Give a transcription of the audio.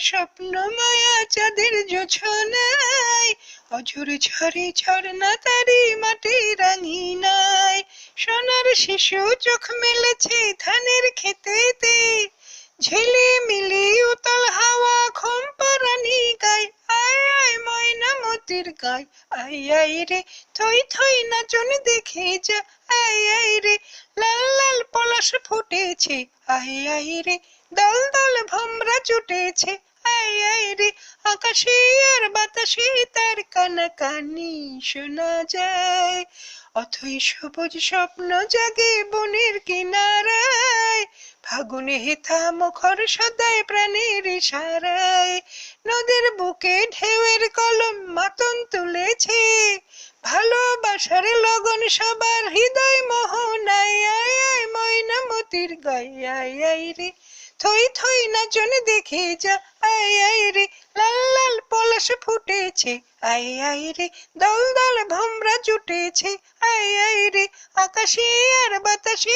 স্বপ্ন মায়া চাঁদের জোছনায়। অঝোর ঝরে ঝর্ণা তারি মাটি রাঙিনায়। সোনার শিশু চোখ মেলেছে ধানের খেতেতে। ঝিলি মিলি উতল হাওয়া ঘুম পারানি গায়। আয় আয়, ময়না মতির গায়। আয় আয় রে, থই থই নাচন দেখে যা। আয় আয় রে ফুটেছে। আয় আই রে, দল দল ভমরা জুটেছে। আয় আই রে, আকাশে আর বাতাসে তার কানাকানি শোনা যায়। অথই সবুজ স্বপ্ন জাগে বনের কিনারায়। ফাগুনে হেথা মুখর সদায় প্রাণের ইশারায় নদীর বুকে ঢেউয়ের কলম মাতন তুলেছে। ভালোবাসার লগন সবার হৃদয় মোহনায় মতির গায় রে। থই থই জন দেখে যা আই আই রে। লাল লাল পলাশ ফুটেছে আই আই রে। দল দল ভমরা জুটেছে আই আই রে। আকাশে আর বাতাসে